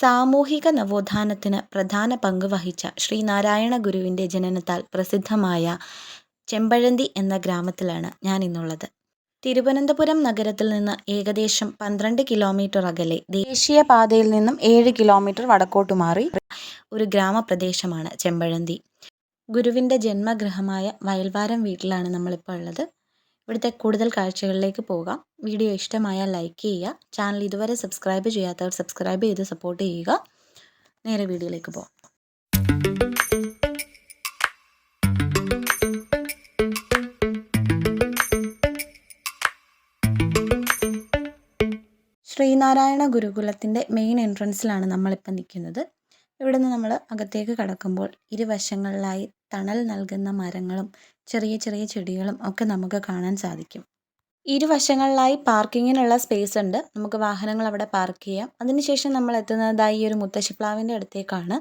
സാമൂഹിക നവോത്ഥാനത്തിന് പ്രധാന പങ്ക് വഹിച്ച ശ്രീനാരായണ ഗുരുവിന്റെ ജനനത്താൽ പ്രസിദ്ധമായ ചെമ്പഴന്തി എന്ന ഗ്രാമത്തിലാണ് ഞാൻ ഇന്നുള്ളത് തിരുവനന്തപുരം നഗരത്തിൽ നിന്ന് ഏകദേശം പന്ത്രണ്ട് കിലോമീറ്റർ അകലെ ദേശീയപാതയിൽ നിന്നും ഏഴ് കിലോമീറ്റർ വടക്കോട്ട് മാറി ഒരു ഗ്രാമപ്രദേശമാണ് ചെമ്പഴന്തി. ഗുരുവിന്റെ ജന്മഗൃഹമായ വയൽവാരം വീട്ടിലാണ് നമ്മളിപ്പോൾ ഉള്ളത്. ഇവിടുത്തെ കൂടുതൽ കാഴ്ചകളിലേക്ക് പോകാം. വീഡിയോ ഇഷ്ടമായാൽ ലൈക്ക് ചെയ്യുക. ചാനൽ ഇതുവരെ സബ്സ്ക്രൈബ് ചെയ്യാത്തവർ സബ്സ്ക്രൈബ് ചെയ്ത് സപ്പോർട്ട് ചെയ്യുക. നേരെ വീഡിയോയിലേക്ക് പോകാം. ശ്രീനാരായണ ഗുരുകുലത്തിന്റെ മെയിൻ എൻട്രൻസിലാണ് നമ്മളിപ്പോൾ നിൽക്കുന്നത്. ഇവിടെ നിന്ന് നമ്മൾ അകത്തേക്ക് കടക്കുമ്പോൾ ഇരുവശങ്ങളിലായി തണൽ നൽകുന്ന മരങ്ങളും ചെറിയ ചെറിയ ചെടികളും ഒക്കെ നമുക്ക് കാണാൻ സാധിക്കും. ഇരുവശങ്ങളിലായി പാർക്കിങ്ങിനുള്ള സ്പേസ് ഉണ്ട്. നമുക്ക് വാഹനങ്ങൾ അവിടെ പാർക്ക് ചെയ്യാം. അതിനുശേഷം നമ്മൾ എത്തുന്നതായി ഈ ഒരു മുത്തശ്ശിപ്ലാവിന്റെ അടുത്തേക്കാണ്.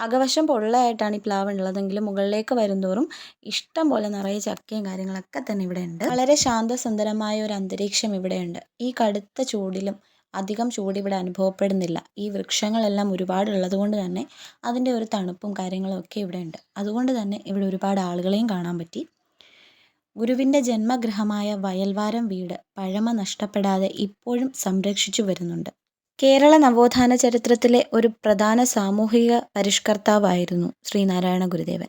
അകവശം പൊള്ളയായിട്ടാണ് ഈ പ്ലാവ് ഉള്ളതെങ്കിലും മുകളിലേക്ക് വരുന്തോറും ഇഷ്ടം പോലെ നിറയെ ചക്കയും കാര്യങ്ങളൊക്കെ തന്നെ ഇവിടെ ഉണ്ട്. വളരെ ശാന്തസുന്ദരമായ ഒരു അന്തരീക്ഷം ഇവിടെയുണ്ട് ഈ കടുത്ത ചൂടിലും അധികം ചൂടിവിടെ അനുഭവപ്പെടുന്നില്ല. ഈ വൃക്ഷങ്ങളെല്ലാം ഒരുപാടുള്ളത് കൊണ്ട് തന്നെ അതിന്റെ ഒരു തണുപ്പും കാര്യങ്ങളും ഒക്കെ ഇവിടെ ഉണ്ട് അതുകൊണ്ട് തന്നെ ഇവിടെ ഒരുപാട് ആളുകളെയും കാണാൻ പറ്റി. ഗുരുവിന്റെ ജന്മഗൃഹമായ വയൽവാരം വീട് പഴമ നഷ്ടപ്പെടാതെ ഇപ്പോഴും സംരക്ഷിച്ചു വരുന്നുണ്ട്. കേരള നവോത്ഥാന ചരിത്രത്തിലെ ഒരു പ്രധാന സാമൂഹിക പരിഷ്കർത്താവായിരുന്നു ശ്രീനാരായണ ഗുരുദേവൻ.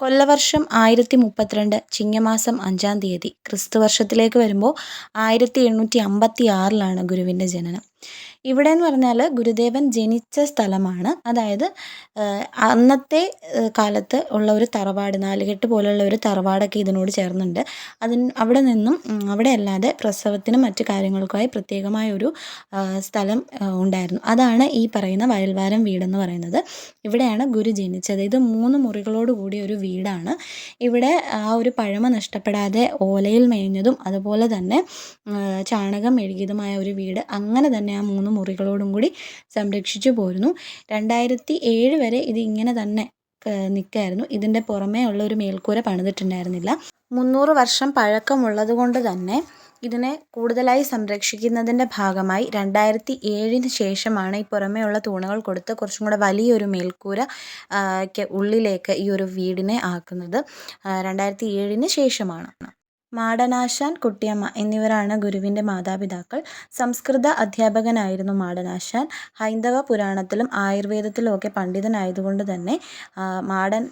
കൊല്ലവർഷം ആയിരത്തി മുപ്പത്തിരണ്ട് ചിങ്ങമാസം അഞ്ചാം തീയതി ക്രിസ്തു വർഷത്തിലേക്ക് വരുമ്പോൾ ആയിരത്തി എണ്ണൂറ്റി അമ്പത്തി ആറിലാണ് ഗുരുവിന്റെ ജനനം. ഇവിടെ എന്ന് പറഞ്ഞാൽ ഗുരുദേവൻ ജനിച്ച സ്ഥലമാണ്. അതായത് അന്നത്തെ കാലത്ത് ഉള്ള ഒരു തറവാട് നാലുകെട്ട് പോലുള്ള ഒരു തറവാടൊക്കെ ഇതിനോട് ചേർന്നുണ്ട്. അതിന് അവിടെ നിന്നും അവിടെ അല്ലാതെ പ്രസവത്തിനും മറ്റു കാര്യങ്ങൾക്കുമായി പ്രത്യേകമായ ഒരു സ്ഥലം ഉണ്ടായിരുന്നു. അതാണ് ഈ പറയുന്ന വയൽവാരം വീടെന്ന് പറയുന്നത്. ഇവിടെയാണ് ഗുരു ജനിച്ചത്. ഇത് മൂന്ന് മുറികളോട് കൂടിയ ഒരു വീടാണ്. ഇവിടെ ആ ഒരു പഴമ നഷ്ടപ്പെടാതെ ഓലയിൽ മേഞ്ഞതും അതുപോലെ തന്നെ ചാണകം മെഴുകിയതുമായ ഒരു വീട് അങ്ങനെ തന്നെ ആ മൂന്ന് മുറികളോടും കൂടി സംരക്ഷിച്ചു പോരുന്നു. രണ്ടായിരത്തി ഏഴ് വരെ ഇത് ഇങ്ങനെ തന്നെ നിൽക്കായിരുന്നു ഇതിന്റെ പുറമേ ഉള്ള ഒരു മേൽക്കൂര പണിതിട്ടുണ്ടായിരുന്നില്ല. മുന്നൂറ് വർഷം പഴക്കമുള്ളത് കൊണ്ട് തന്നെ ഇതിനെ കൂടുതലായി സംരക്ഷിക്കുന്നതിന്റെ ഭാഗമായി രണ്ടായിരത്തി ഏഴിന് ശേഷമാണ് ഈ പുറമേയുള്ള തൂണുകൾ കൊടുത്ത് കുറച്ചും കൂടെ വലിയൊരു മേൽക്കൂര ഉള്ളിലേക്ക് ഈ ഒരു വീടിനെ ആക്കുന്നത്. രണ്ടായിരത്തി ഏഴിന് ശേഷമാണ്. മാടനാശാൻ കുട്ടിയമ്മ എന്നിവരാണ് ഗുരുവിന്റെ മാതാപിതാക്കൾ. സംസ്കൃത അധ്യാപകനായിരുന്നു മാടനാശാൻ. ഹൈന്ദവ പുരാണത്തിലും ആയുർവേദത്തിലും ഒക്കെ പണ്ഡിതനായതുകൊണ്ട് തന്നെ മാടൻ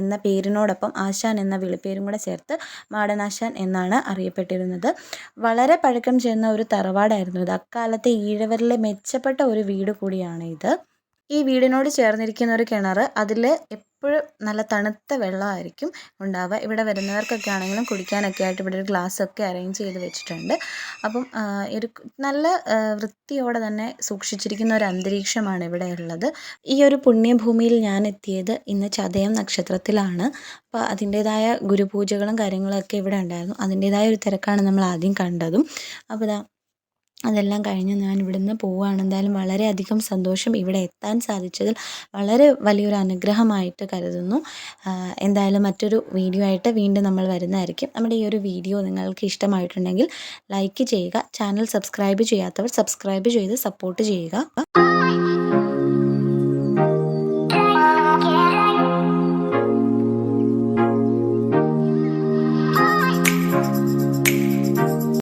എന്ന പേരിനോടൊപ്പം ആശാൻ എന്ന വിളിപ്പേരും കൂടെ ചേർത്ത് മാടനാശാൻ എന്നാണ് അറിയപ്പെട്ടിരുന്നത്. വളരെ പഴക്കം ചെന്ന ഒരു തറവാടായിരുന്നു ഇത്. അക്കാലത്തെ ഈഴവരിലെ മെച്ചപ്പെട്ട ഒരു വീട് കൂടിയാണ് ഇത്. ഈ വീടിനോട് ചേർന്നിരിക്കുന്ന ഒരു കിണർ അതിൽ എപ്പോഴും നല്ല തണുത്ത വെള്ളമായിരിക്കും ഉണ്ടാവുക. ഇവിടെ വരുന്നവർക്കൊക്കെ ആണെങ്കിലും കുടിക്കാനൊക്കെ ആയിട്ട് ഇവിടെ ഒരു ഗ്ലാസ് ഒക്കെ അറേഞ്ച് ചെയ്ത് വെച്ചിട്ടുണ്ട്. അപ്പം ഒരു നല്ല വൃത്തിയോടെ തന്നെ സൂക്ഷിച്ചിരിക്കുന്ന ഒരു അന്തരീക്ഷമാണ് ഇവിടെ ഉള്ളത്. ഈ ഒരു പുണ്യഭൂമിയിൽ ഞാൻ എത്തിയത് ഇന്ന് ചതയം നക്ഷത്രത്തിലാണ്. അപ്പോൾ അതിന്റേതായ ഗുരുപൂജകളും കാര്യങ്ങളൊക്കെ ഇവിടെ ഉണ്ടായിരുന്നു. അതിന്റേതായ ഒരു തിരക്കാണ് നമ്മൾ ആദ്യം കണ്ടതും. അപ്പോൾ ഇതാ അതെല്ലാം കഴിഞ്ഞ് ഞാൻ ഇവിടുന്ന് പോവുകയാണ് എന്തായാലും വളരെയധികം സന്തോഷം ഇവിടെ എത്താൻ സാധിച്ചതിൽ വളരെ വലിയൊരു അനുഗ്രഹമായിട്ട് കരുതുന്നു. എന്തായാലും മറ്റൊരു വീഡിയോ ആയിട്ട് വീണ്ടും നമ്മൾ വരുന്നതായിരിക്കും. നമ്മുടെ ഈ ഒരു വീഡിയോ നിങ്ങൾക്ക് ഇഷ്ടമായിട്ടുണ്ടെങ്കിൽ ലൈക്ക് ചെയ്യുക ചാനൽ സബ്സ്ക്രൈബ് ചെയ്യാത്തവർ സബ്സ്ക്രൈബ് ചെയ്ത് സപ്പോർട്ട് ചെയ്യുക.